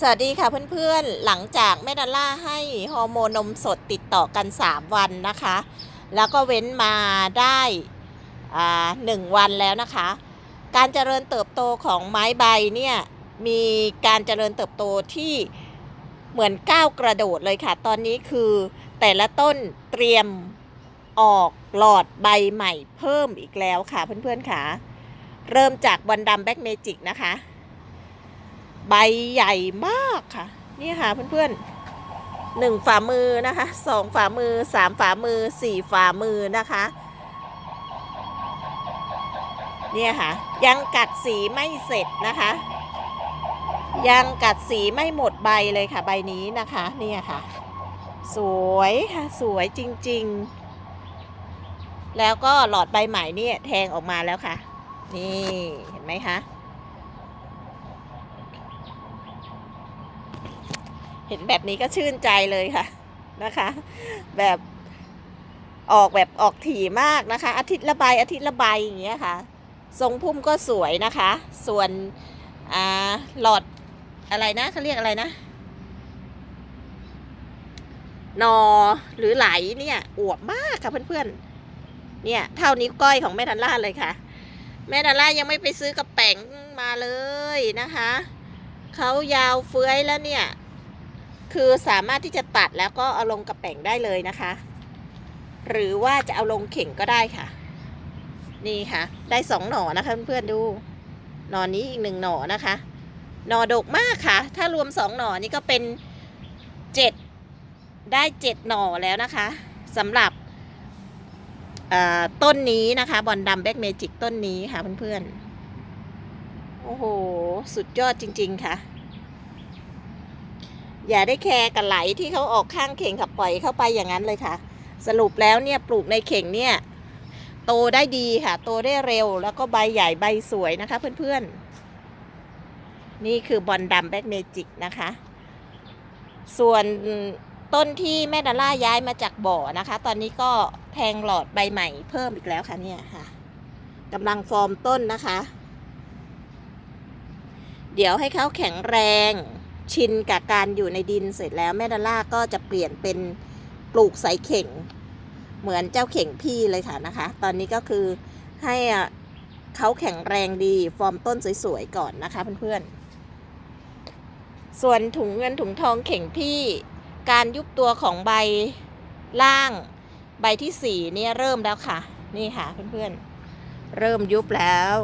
สวัสดีค่ะเพื่อนๆ หลังจากแม่ดอลล่าให้ฮอร์โมนนมสดติดต่อกัน 3 วันนะคะ แล้วก็เว้นมาได้หนึ่งวันแล้วนะคะ การเจริญเติบโตของไม้ใบเนี่ยมีการเจริญเติบโตที่เหมือนก้าวกระโดดเลยค่ะ ตอนนี้คือแต่ละต้นเตรียมออกหลอดใบใหม่เพิ่มอีกแล้วค่ะเพื่อนๆค่ะ เริ่มจากวันดำแบ็กเมจิกนะคะ ใบใหญ่มากค่ะ นี่ค่ะเพื่อนๆหนึ่งฝ่ามือนะคะสองฝ่ามือสามฝ่ามือสี่ฝ่ามือนะคะเนี่ยค่ะ ยังกัดสีไม่เสร็จนะคะ ยังกัดสีไม่หมดใบเลยค่ะ ใบนี้นะคะเนี่ยค่ะ สวยค่ะสวยจริงๆ แล้วก็หลอดใบใหม่เนี่ยแทงออกมาแล้วค่ะ นี่เห็นไหมคะ ห็นแบบนี้ก็ชื่นใจเลยค่ะนะคะ แบบออกแบบออกถี่มากนะคะ อาทิตย์ละใบอาทิตย์ละใบอย่างเงี้ยค่ะ ทรงพุ่มก็สวยนะคะ ส่วนอ่าหลอดอะไรนะเขาเรียกอะไรนะนอหรือไหลเนี่ยอวบมากค่ะเพื่อนๆ เนี่ยเท่านิ้วก้อยของแม่ดันล่าเลยค่ะ แม่ดันล่ายังไม่ไปซื้อกระแป๋งมาเลยนะคะ เขายาวเฟื้อยแล้วเนี่ย คือสามารถที่จะตัดแล้วก็เอาลงกระแป๋งได้เลยนะคะ หรือว่าจะเอาลงเข่งก็ได้ค่ะ นี่ค่ะ ได้สองหน่อนะคะเพื่อนๆดู หน่อนี้อีกหนึ่งหน่อนะคะ หน่อดกมากค่ะ ถ้ารวมสองหน่อนี่ก็เป็นเจ็ดได้เจ็ดหน่อแล้วนะคะสำหรับต้นนี้นะคะบอลดำแบ็กเมจิกต้นนี้ค่ะเพื่อนๆ โอ้โห สุดยอดจริง ๆ ค่ะ อย่าได้แคร์กับไหลที่เขาออกข้างเข่งขับปล่อยเข้าไปอย่างนั้นเลยค่ะ สรุปแล้วเนี่ยปลูกในเข่งเนี่ยโตได้ดีค่ะ โตได้เร็วแล้วก็ใบใหญ่ใบสวยนะคะเพื่อนๆ นี่คือบอลดำแบ็กเมจิกนะคะ ส่วนต้นที่แม่ดาล่าย้ายมาจากบ่อนะคะ ตอนนี้ก็แทงหลอดใบใหม่เพิ่มอีกแล้วค่ะเนี่ยค่ะกำลังฟอร์มต้นนะคะ เดี๋ยวให้เขาแข็งแรง ชินกับการอยู่ในดินเสร็จแล้วแม่ดาล่าก็จะเปลี่ยนเป็นปลูกใส่เข่ง เหมือนเจ้าเข่งพี่เลยค่ะนะคะ ตอนนี้ก็คือให้อะเขาแข็งแรงดีฟอร์มต้นสวยๆก่อนนะคะเพื่อนๆ ส่วนถุงเงินถุงทองเข่งพี่ การยุบตัวของใบล่างใบที่สี่เนี่ยเริ่มแล้วค่ะ นี่ค่ะเพื่อนๆ เริ่มยุบแล้ว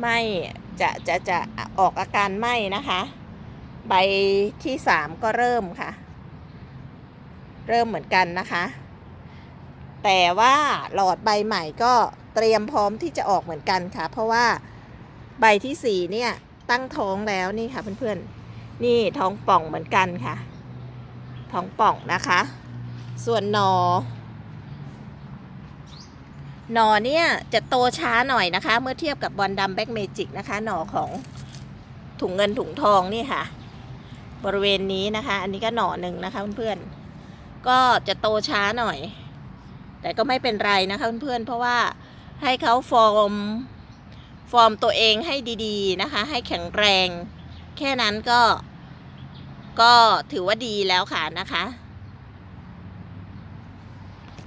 ไม่ จะจะจะออกอาการไหม้นะคะ ใบที่สามก็เริ่มค่ะ เริ่มเหมือนกันนะคะ แต่ว่าหลอดใบใหม่ก็เตรียมพร้อมที่จะออกเหมือนกันค่ะ เพราะว่าใบที่สี่เนี่ยตั้งท้องแล้วนี่ค่ะเพื่อนๆ นี่ท้องป่องเหมือนกันค่ะ ท้องป่องนะคะ ส่วนหนอ หน่อเนี่ยจะโตช้าหน่อยนะคะ เมื่อเทียบกับบอลดำแบ็กเมจิกนะคะ หน่อของถุงเงินถุงทองนี่ค่ะ บริเวณนี้นะคะ อันนี้ก็หน่อหนึ่งนะคะเพื่อนๆก็จะโตช้าหน่อย แต่ก็ไม่เป็นไรนะคะเพื่อนๆเพราะว่าให้เขาฟอร์มฟอร์มตัวเองให้ดีๆนะคะ ให้แข็งแรง แค่นั้นก็ ก็ถือว่าดีแล้วค่ะนะคะ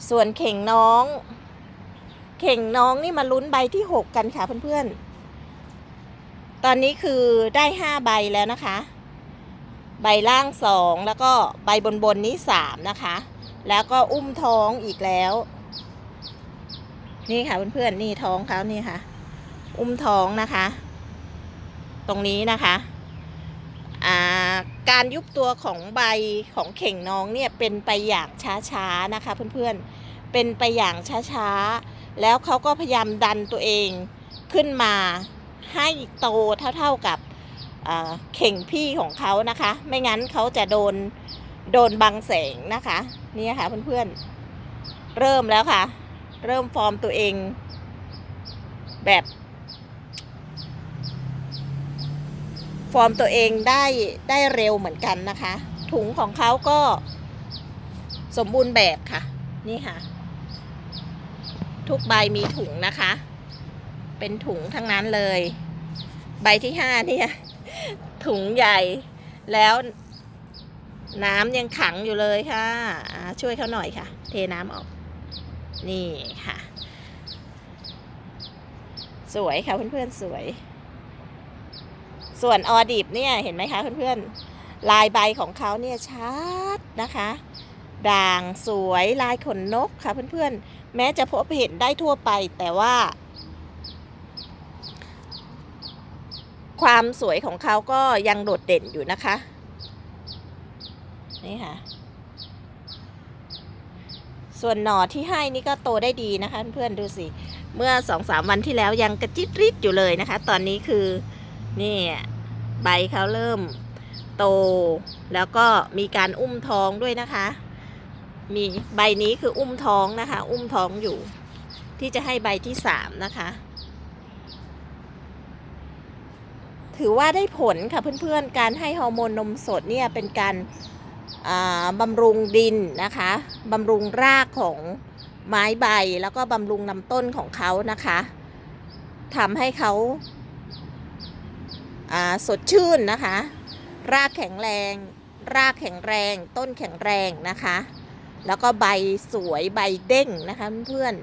ส่วนเข่งน้อง เข่งน้องนี่มาลุ้นใบที่6กันค่ะเพื่อนๆ ตอนนี้คือได้5ใบแล้วนะคะ ใบล่าง2แล้วก็ใบบนบนนี้3นะคะ แล้วก็อุ้มท้องอีกแล้ว นี่ค่ะเพื่อนๆนี่ท้องเขานี่ค่ะ อุ้มท้องนะคะ ตรงนี้นะคะาการยุบตัวของใบของเข่งน้องเนี่ยเป็นไปอย่างช้าๆนะคะเพื่อนๆ เป็นไปอย่างช้าๆ แล้วเขาก็พยายามดันตัวเองขึ้นมาให้โตเท่าๆกับเข่งพี่ของเขานะคะ ไม่งั้นเขาจะโดนโดนบังแสงนะคะนี่ค่ะเพื่อนๆ เริ่มแล้วค่ะ เริ่มฟอร์มตัวเอง แบบ ฟอร์มตัวเองได้ได้เร็วเหมือนกันนะคะ ถุงของเขาก็สมบูรณ์แบบค่ะ นี่ค่ะ ทุกใบมีถุงนะคะ เป็นถุงทั้งนั้นเลย ใบที่ห้าเนี่ยถุงใหญ่แล้วน้ำยังขังอยู่เลยค่ะช่วยเขาหน่อยค่ะ เทน้ำออก นี่ค่ะ สวยค่ะเพื่อนๆสวย ส่วนออดิบเนี่ยเห็นไหมคะเพื่อนๆลายใบของเขาเนี่ยชัดนะคะ ด่างสวยลายขนนกค่ะเพื่อนๆ แม้จะพบเห็นได้ทั่วไปแต่ว่า ความสวยของเขาก็ยังโดดเด่นอยู่นะคะ นี่ค่ะ ส่วนหน่อที่ให้นี่ก็โตได้ดีนะคะเพื่อนๆดูสิ เมื่อสองสามวันที่แล้วยังกระจิตริดอยู่เลยนะคะ ตอนนี้คือนี่ใบเขาเริ่มโตแล้วก็มีการอุ้มท้องด้วยนะคะ มีใบนี้คืออุ้มท้องนะคะ อุ้มท้องอยู่ ที่จะให้ใบที่สามนะคะ ถือว่าได้ผลค่ะเพื่อนๆ การให้ฮอร์โมนนมสดเนี่ยเป็นการบำรุงดินนะคะบำรุงรากของไม้ใบแล้วก็บำรุงลำต้นของเขานะคะทำให้เขาาสดชื่นนะคะ รากแข็งแรง รากแข็งแรง ต้นแข็งแรงนะคะ แล้วก็ใบสวยใบเด้งนะคะเพื่อน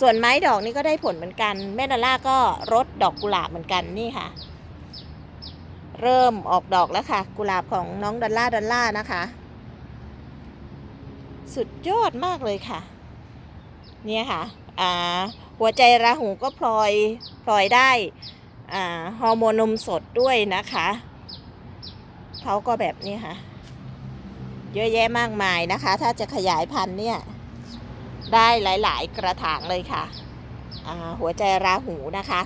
ส่วนไม้ดอกนี่ก็ได้ผลเหมือนกัน แม่ดอลล่าก็รดดอกกุหลาบเหมือนกันนี่ค่ะ เริ่มออกดอกแล้วค่ะ กุหลาบของน้องดอลล่าดอลล่านะคะ สุดยอดมากเลยค่ะ เนี่ยค่ะอ่าหัวใจราหูก็พลอยพลอยได้อ่าฮอร์โมนนมสดด้วยนะคะเขาก็แบบนี้ค่ะ เยอะแยะมากมายนะคะ ถ้าจะขยายพันธุ์เนี่ย ได้หลาย ๆ กระถางเลยค่ะ หัวใจราหูนะคะ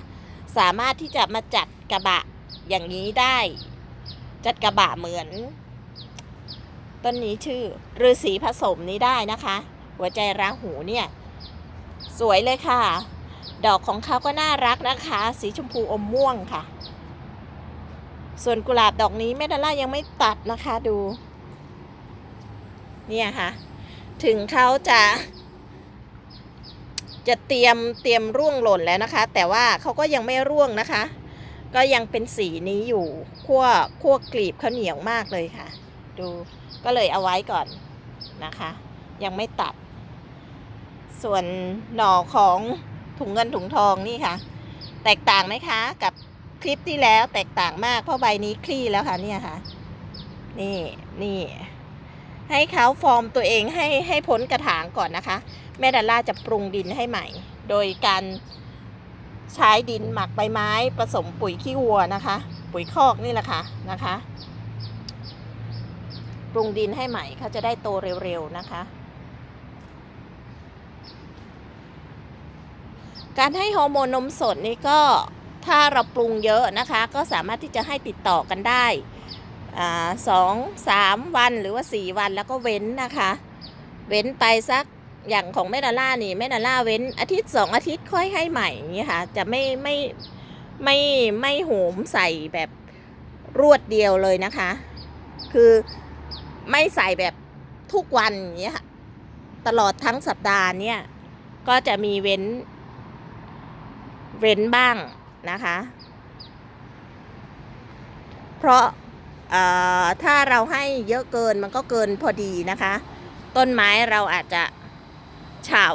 สามารถที่จะมาจัดกระบะอย่างนี้ได้ จัดกระบะเหมือน ต้นนี้ชื่อฤาษีผสมนี้ได้นะคะ หัวใจราหูเนี่ย สวยเลยค่ะ ดอกของเขาก็น่ารักนะคะ สีชมพูอมม่วงค่ะ ส่วนกุหลาบดอกนี้แม่ดาล่ายังไม่ตัดนะคะดู เนี่ยค่ะ ถึงเขาจะ จะเตรียมเตรียมร่วงหล่นแล้วนะคะ แต่ว่าเขาก็ยังไม่ร่วงนะคะ ก็ยังเป็นสีนี้อยู่ขั้วขั้วกลีบเขาเหนียวมากเลยค่ะ ดูก็เลยเอาไว้ก่อนนะคะ ยังไม่ตัด ส่วนหน่อของถุงเงินถุงทองนี่ค่ะ แตกต่างไหมคะกับคลิปที่แล้วแตกต่างมากเพราะใบนี้คลี่แล้วค่ะเนี่ยค่ะ นี่นี่ ให้เขาฟอร์มตัวเองให้ให้พ้นกระถางก่อนนะคะ แม่ดาล่าจะปรุงดินให้ใหม่ โดยการใช้ดินหมักใบไม้ผสมปุ๋ยขี้วัวนะคะ ปุ๋ยคอกนี่แหละค่ะนะคะ ปรุงดินให้ใหม่เขาจะได้โตเร็วๆนะคะ การให้ฮอร์โมนนมสดนี่ก็ถ้าเราปรุงเยอะนะคะ ก็สามารถที่จะให้ติดต่อกันได้ สองสามวันหรือว่าสี่วันแล้วก็เว้นนะคะ เว้นไปสักอย่างของแม่ดาล่านี่แม่ดาล่าเว้นอาทิตย์สองอาทิตย์ค่อยให้ใหม่อย่างนี้ค่ะ จะไม่ไม่ไม่ไม่โหมใส่แบบรวดเดียวเลยนะคะ คือไม่ใส่แบบทุกวันอย่างเงี้ค่ะตลอดทั้งสัปดาห์เนี่ยก็จะมีเว้น เว้นบ้างนะคะ เพราะ ถ้าเราให้เยอะเกินมันก็เกินพอดีนะคะ ต้นไม้เราอาจจะเฉา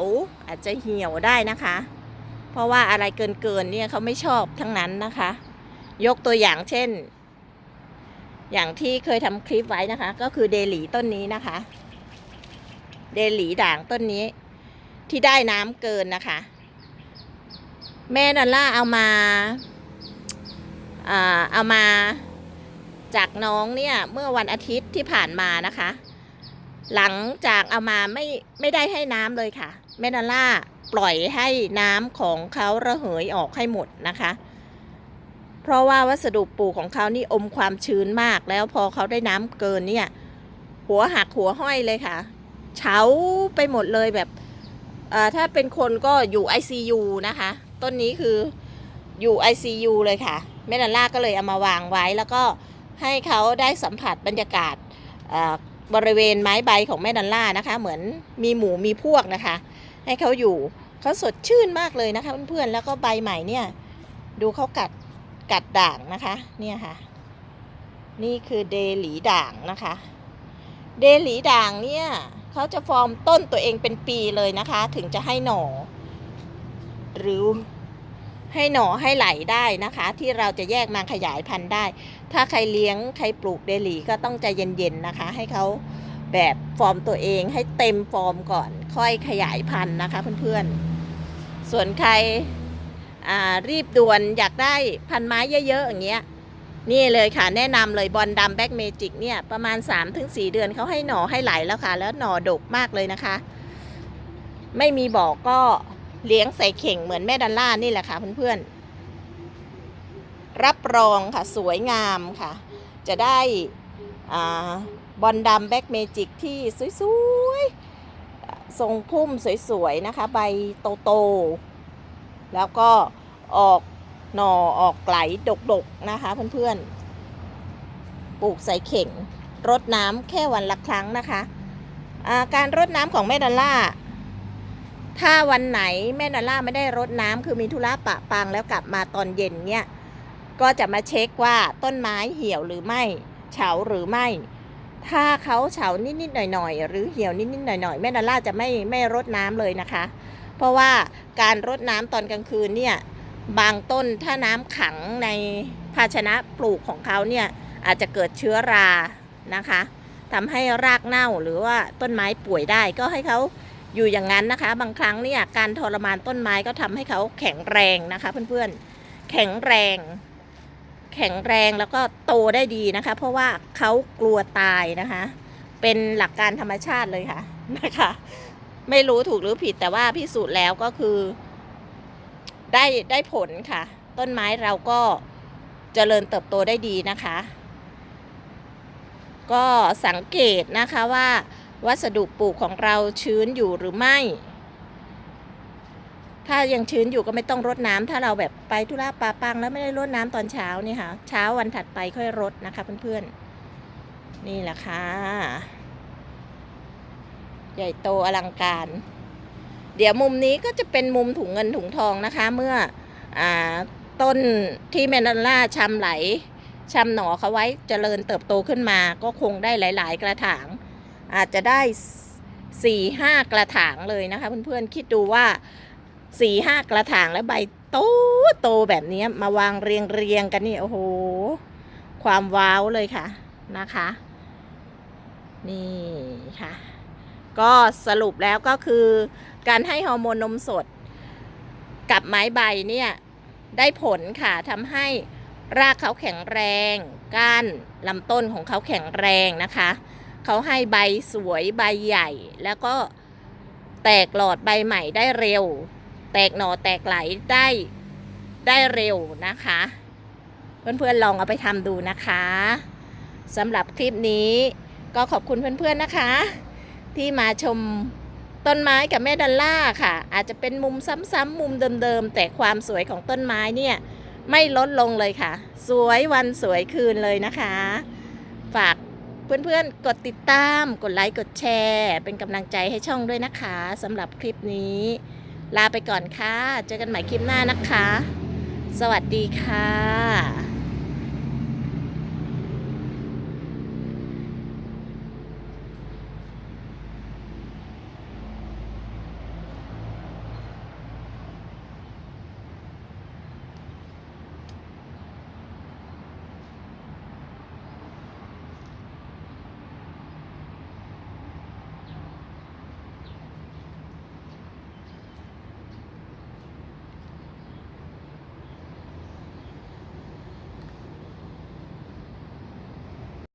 อาจจะเหี่ยวได้นะคะ เพราะว่าอะไรเกินเกินเนี่ยเขาไม่ชอบทั้งนั้นนะคะ ยกตัวอย่างเช่น อย่างที่เคยทำคลิปไว้นะคะ ก็คือเดลีต้นนี้นะคะ เดลีด่างต้นนี้ที่ได้น้ำเกินนะคะ แม่ดอลล่าเอามาอ่าเอามา จากน้องเนี่ยเมื่อวันอาทิตย์ที่ผ่านมานะคะ หลังจากเอามาไม่ไม่ได้ให้น้ำเลยค่ะแม่ดอลล่าปล่อยให้น้ำของเขาระเหยออกให้หมดนะคะ เพราะว่าวัสดุปลูกของเขานี่อมความชื้นมากแล้วพอเขาได้น้ำเกินเนี่ย หัวหักหัวห้อยเลยค่ะเฉาไปหมดเลยแบบถ้าเป็นคนก็อยู่ ICU นะคะ ต้นนี้คืออยู่ ICU เลยค่ะ แม่ดันล่าก็เลยเอามาวางไว้แล้วก็ ให้เขาได้สัมผัสบรรยากาศบริเวณไม้ใบของแม่ดันล่านะคะ เหมือนมีหมูมีพวกนะคะ ให้เขาอยู่เขาสดชื่นมากเลยนะคะเพื่อนๆแล้วก็ใบใหม่เนี่ย ดูเขากัดกัดด่างนะคะ เนี่ยค่ะ นี่คือเดหลีด่างนะคะ เดหลีด่างเนี่ยเขาจะฟอร์มต้นตัวเองเป็นปีเลยนะคะ ถึงจะให้หน่อหรือ ให้หน่อให้ไหลได้นะคะ ที่เราจะแยกมาขยายพันธุ์ได้ ถ้าใครเลี้ยงใครปลูกเดลีก็ต้องใจเย็นๆนะคะ ให้เขาแบบฟอร์มตัวเองให้เต็มฟอร์มก่อน ค่อยขยายพันธุ์นะคะเพื่อนๆ ส่วนใครรีบด่วนอยากได้พันไม้เยอะๆอย่างเงี้ยนี่เลยค่ะแนะนำเลยบอลดำแบ็กเมจิกเนี่ยประมาณ 3-4 เดือนเขาให้หน่อให้ไหลแล้วค่ะ แล้วหน่อดกมากเลยนะคะ ไม่มีบอกก็ เลี้ยงใส่เข่งเหมือนแม่ดันล่านี่แหละค่ะเพื่อนๆ รับรองค่ะสวยงามค่ะ จะได้บอลดำแบ็กเมจิกที่สวยๆ ทรงพุ่มสวยๆ นะคะ ใบโตๆ แล้วก็ออกหน่อออกไหลดกๆ นะคะเพื่อนๆ ปลูกใส่เข่งรดน้ำแค่วันละครั้งนะคะ การรดน้ำของแม่ดอลล่า ถ้าวันไหนแม่ดอลล่าไม่ได้รดน้ำคือมีธุระปะปังแล้วกลับมาตอนเย็นเนี่ยก็จะมาเช็คว่าต้นไม้เหี่ยวหรือไม่เฉาหรือไม่ ถ้าเขาเฉานิดๆหน่อยๆหรือเหี่ยวนิดๆหน่อยๆแม่ดอลล่าจะไม่ไม่รดน้ำเลยนะคะ เพราะว่าการรดน้ำตอนกลางคืนเนี่ยบางต้นถ้าน้ำขังในภาชนะปลูกของเขาเนี่ยอาจจะเกิดเชื้อรานะคะทำให้รากเน่าหรือว่าต้นไม้ป่วยได้ก็ให้เขา อยู่อย่างนั้นนะคะ บางครั้งเนี่ยการทรมานต้นไม้ก็ทำให้เขาแข็งแรงนะคะเพื่อนๆ แข็งแรง แข็งแรงแล้วก็โตได้ดีนะคะ เพราะว่าเขากลัวตายนะคะ เป็นหลักการธรรมชาติเลยค่ะนะคะ ไม่รู้ถูกหรือผิดแต่ว่าพิสูจน์แล้วก็คือ ได้ได้ผลค่ะ ต้นไม้เราก็เจริญเติบโตได้ดีนะคะ ก็สังเกตนะคะว่า วัสดุปลูกของเราชื้นอยู่หรือไม่ ถ้ายังชื้นอยู่ก็ไม่ต้องรดน้ำถ้าเราแบบไปธุระปาปังแล้วไม่ได้รดน้ำตอนเช้านี่ค่ะ เช้าวันถัดไปค่อยรดนะคะเพื่อนๆ นี่แหละค่ะ ใหญ่โตอลังการ เดี๋ยวมุมนี้ก็จะเป็นมุมถุงเงินถุงทองนะคะ เมื่ออต้นที่แมนดาล่าชำไหลชำหน่อเขาไว้เจริญเติบโตขึ้นมาก็คงได้หลาย ๆ กระถาง อาจจะได้สี่ห้ากระถางเลยนะคะ เพื่อนๆคิดดูว่าสี่ห้ากระถางแล้วใบโตโตแบบนี้มาวางเรียงเรียงๆกันนี่โอ้โห ความว้าวเลยค่ะนะคะ นี่ค่ะ ก็สรุปแล้วก็คือการให้ฮอร์โมนนมสด กับไม้ใบเนี่ยได้ผลค่ะทำให้รากเขาแข็งแรง ก้านลำต้นของเขาแข็งแรงนะคะ เขาให้ใบสวยใบใหญ่ แล้วก็แตกหลอดใบใหม่ได้เร็ว แตกหน่อแตกไหลได้ได้เร็วนะคะ เพื่อนๆลองเอาไปทำดูนะคะสำหรับคลิปนี้ก็ขอบคุณเพื่อนๆนะคะ ที่มาชมต้นไม้กับแม่ดอลล่าค่ะ อาจจะเป็นมุมซ้ำๆมุมเดิมๆ แต่ความสวยของต้นไม้เนี่ยไม่ลดลงเลยค่ะ สวยวันสวยคืนเลยนะคะ ฝาก เพื่อนๆ กดติดตาม กดไลค์ กดแชร์ เป็นกำลังใจให้ช่องด้วยนะคะสำหรับคลิปนี้ ลาไปก่อนค่ะ เจอกันใหม่คลิปหน้านะคะ สวัสดีค่ะ